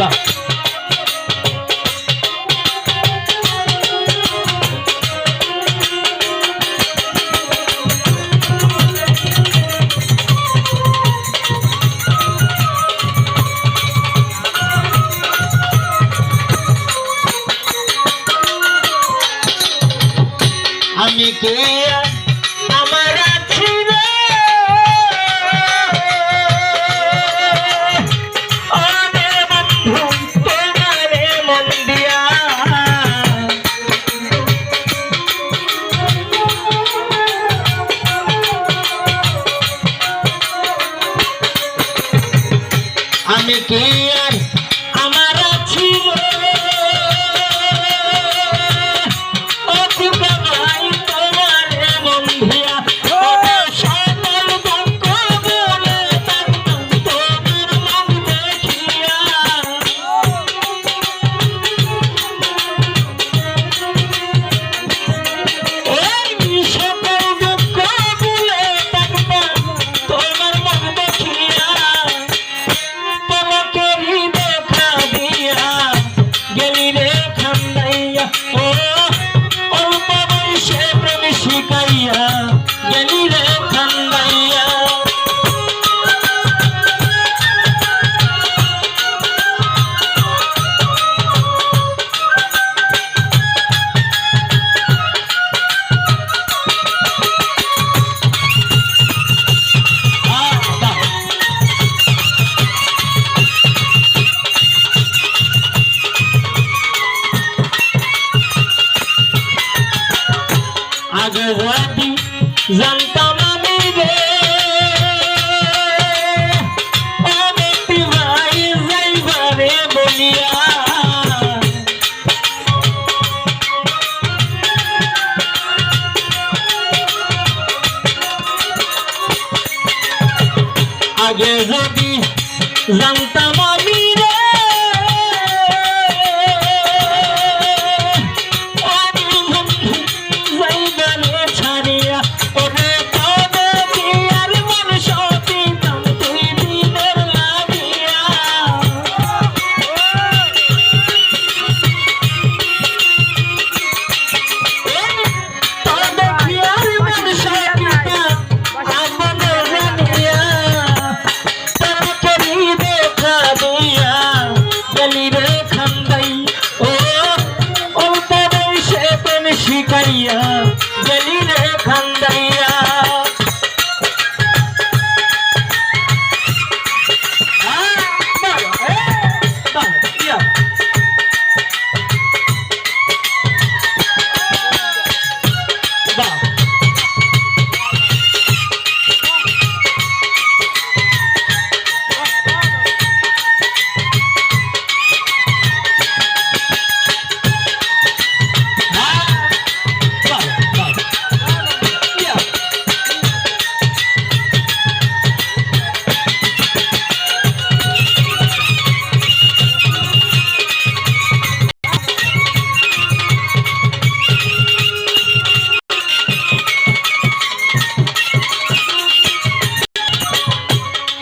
দাদা আমি কে? Yeah. আগে যদি জানতাম 神田美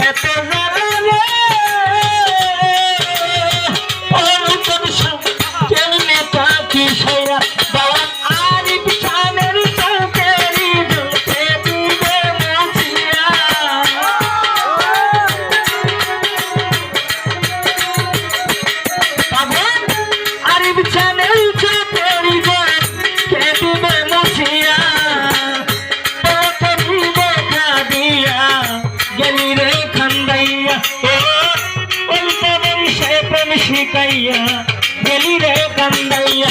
এত দুঃখ కృష్ణికయ్య వెలిరే కందయ్య